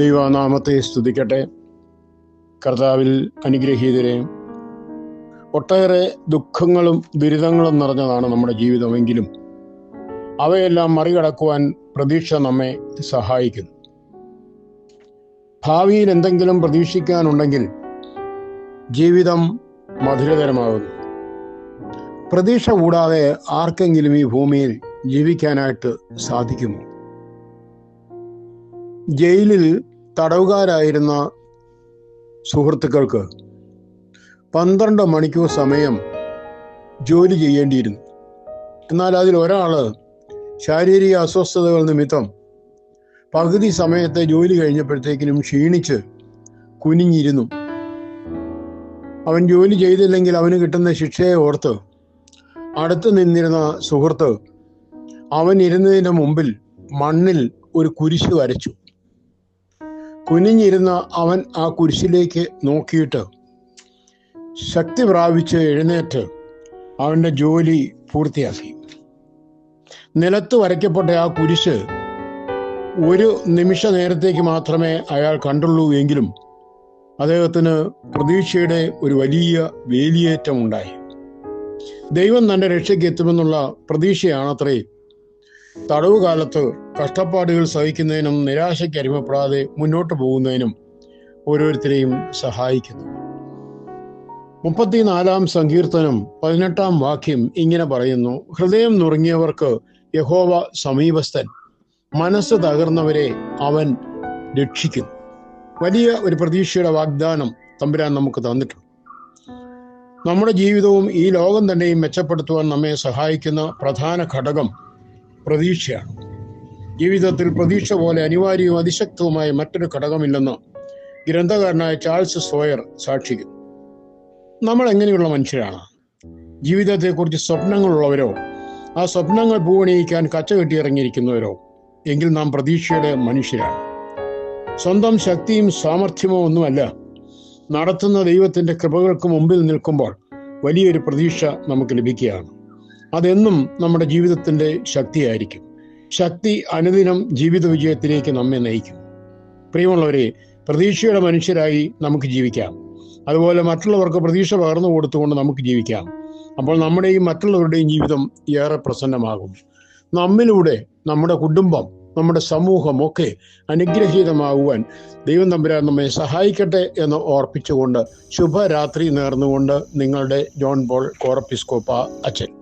ദൈവനാമത്തെ സ്തുതിക്കട്ടെ. കർത്താവിൽ അനുഗ്രഹീതരെ ഒട്ടേറെ ദുഃഖങ്ങളും ദുരിതങ്ങളും നിറഞ്ഞതാണ് നമ്മുടെ ജീവിതമെങ്കിലും. അവയെല്ലാം മറികടക്കുവാൻ പ്രതീക്ഷ നമ്മെ സഹായിക്കുന്നു. ഭാവിയിൽ എന്തെങ്കിലും പ്രതീക്ഷിക്കാനുണ്ടെങ്കിൽ ജീവിതം മധുരതരമാകുന്നു പ്രതീക്ഷ കൂടാതെ ആർക്കെങ്കിലും ഈ ഭൂമിയിൽ ജീവിക്കാനായിട്ട് സാധിക്കുമോ? ജയിലിൽ തടവുകാരായിരുന്ന സുഹൃത്തുക്കൾക്ക് പന്ത്രണ്ട് മണിക്കൂർ സമയം ജോലി ചെയ്യേണ്ടിയിരുന്നു. എന്നാൽ അതിൽ ഒരാൾ ശാരീരിക അസ്വസ്ഥതകൾ നിമിത്തം പകുതി സമയത്തെ ജോലി കഴിഞ്ഞപ്പോഴത്തേക്കിനും ക്ഷീണിച്ച് കുനിഞ്ഞിരുന്നു. അവൻ ജോലി ചെയ്തില്ലെങ്കിൽ അവന് കിട്ടുന്ന ശിക്ഷയെ ഓർത്ത് അടുത്ത് നിന്നിരുന്ന സുഹൃത്ത് അവൻ ഇരുന്നതിന് മുമ്പിൽ മണ്ണിൽ ഒരു കുരിശ് വരച്ചു. കുനിഞ്ഞിരുന്ന അവൻ ആ കുരിശിലേക്ക് നോക്കിയിട്ട് ശക്തി പ്രാപിച്ച് എഴുന്നേറ്റ് അവന്റെ ജോലി പൂർത്തിയാക്കി. നിലത്ത് വരയ്ക്കപ്പെട്ട ആ കുരിശ് ഒരു നിമിഷ നേരത്തേക്ക് മാത്രമേ അയാൾ കണ്ടുള്ളൂ എങ്കിലും അദ്ദേഹത്തിന് പ്രതീക്ഷയുടെ ഒരു വലിയ വേലിയേറ്റം ഉണ്ടായി. ദൈവം തന്റെ രക്ഷയ്ക്ക് എത്തുമെന്നുള്ള പ്രതീക്ഷയാണത്രേ തടവുകാലത്ത് കഷ്ടപ്പാടുകൾ സഹിക്കുന്നതിനും നിരാശയ്ക്ക് അടിമപ്പെടാതെ മുന്നോട്ട് പോകുന്നതിനും ഓരോരുത്തരെയും സഹായിക്കുന്നു. മുപ്പത്തിനാലാം സങ്കീർത്തനം പതിനെട്ടാം വാക്യം ഇങ്ങനെ പറയുന്നു ഹൃദയം നുറുങ്ങിയവർക്ക് യഹോവ സമീപസ്ഥൻ മനസ്സ് തകർന്നവരെ അവൻ രക്ഷിക്കുന്നു. വലിയ ഒരു പ്രതീക്ഷയുടെ വാഗ്ദാനം തമ്പുരാൻ നമുക്ക് തന്നിട്ടുണ്ട്. നമ്മുടെ ജീവിതവും ഈ ലോകം തന്നെയും മെച്ചപ്പെടുത്തുവാൻ നമ്മെ സഹായിക്കുന്ന പ്രധാന ഘടകം പ്രതീക്ഷയാണ്. ജീവിതത്തിൽ പ്രതീക്ഷ പോലെ അനിവാര്യവും അതിശക്തവുമായ മറ്റൊരു ഘടകമില്ലെന്ന് ഗ്രന്ഥകാരനായ ചാൾസ് സോയർ സാക്ഷിക്കുന്നു. നമ്മൾ എങ്ങനെയുള്ള മനുഷ്യരാണ്? ജീവിതത്തെക്കുറിച്ച് സ്വപ്നങ്ങളുള്ളവരോ ആ സ്വപ്നങ്ങൾ പൂവണിയിക്കാൻ കച്ച കെട്ടിയിറങ്ങിയിരിക്കുന്നവരോ എങ്കിൽ നാം പ്രതീക്ഷയുടെ മനുഷ്യരാണ്. സ്വന്തം ശക്തിയും സാമർഥ്യമോ ഒന്നുമല്ല. നടത്തുന്ന ദൈവത്തിന്റെ കൃപകൾക്ക് മുമ്പിൽ നിൽക്കുമ്പോൾ വലിയൊരു പ്രതീക്ഷ നമുക്ക് ലഭിക്കുകയാണ്. അതെന്നും നമ്മുടെ ജീവിതത്തിന്റെ ശക്തിയായിരിക്കും. ശക്തി അനുദിനം ജീവിത വിജയത്തിലേക്ക് നമ്മെ നയിക്കും പ്രിയമുള്ളവരെ പ്രതീക്ഷയുടെ മനുഷ്യരായി നമുക്ക് ജീവിക്കാം. അതുപോലെ മറ്റുള്ളവർക്ക് പ്രതീക്ഷ പകർന്നു കൊടുത്തുകൊണ്ട് നമുക്ക് ജീവിക്കാം. അപ്പോൾ നമ്മുടെയും മറ്റുള്ളവരുടെയും ജീവിതം ഏറെ പ്രസന്നമാകും. നമ്മിലൂടെ നമ്മുടെ കുടുംബം നമ്മുടെ സമൂഹം ഒക്കെ അനുഗ്രഹീതമാകുവാൻ ദൈവം തമ്പുരാൻ നമ്മെ സഹായിക്കട്ടെ എന്ന് ഓർപ്പിച്ചുകൊണ്ട് ശുഭരാത്രി നേർന്നുകൊണ്ട് നിങ്ങളുടെ ജോൺ ബോൾ കോറപ്പിസ്കോപ്പ അച്ഛൻ.